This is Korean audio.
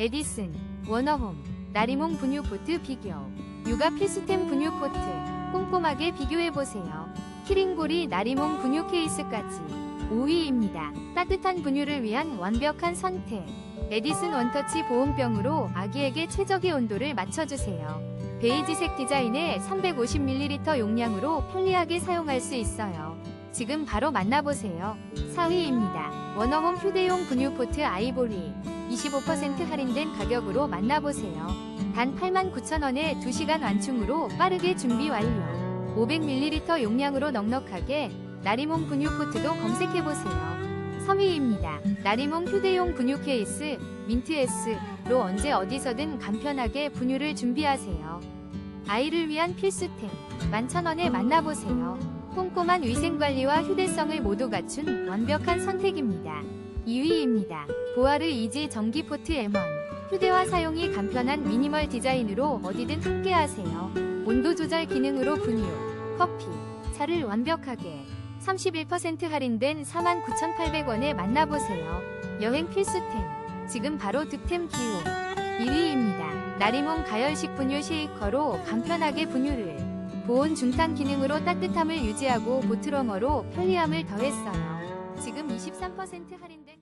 에디슨, 워너홈, 나리몽 분유 포트 비교. 육아 필수템 분유 포트. 꼼꼼하게 비교해보세요. 키링고리 나리몽 분유 케이스까지. 5위입니다. 따뜻한 분유를 위한 완벽한 선택. 에디슨 원터치 보온병으로 아기에게 최적의 온도를 맞춰주세요. 베이지색 디자인의 350ml 용량으로 편리하게 사용할 수 있어요. 지금 바로 만나보세요. 4위입니다. 워너홈 휴대용 분유포트 아이보리 25% 할인된 가격으로 만나보세요. 단 89,000원에 2시간 완충으로 빠르게 준비 완료. 500ml 용량으로 넉넉하게 나리몽 분유포트도 검색해보세요. 3위입니다. 나리몽 휴대용 분유 케이스 민트 S로 언제 어디서든 간편하게 분유를 준비하세요. 아이를 위한 필수템 11,000원에 만나보세요. 꼼꼼한 위생관리와 휴대성을 모두 갖춘 완벽한 선택입니다. 2위입니다. 보아르 이지 전기포트 M1 휴대화 사용이 간편한 미니멀 디자인으로 어디든 함께하세요. 온도 조절 기능으로 분유, 커피, 차를 완벽하게 31% 할인된 49,800원에 만나보세요. 여행 필수템 지금 바로 득템 기호 1위입니다. 나리몽 가열식 분유 쉐이커로 간편하게 분유를 보온 중탕 기능으로 따뜻함을 유지하고 보트러머로 편리함을 더했어요. 지금 23% 할인된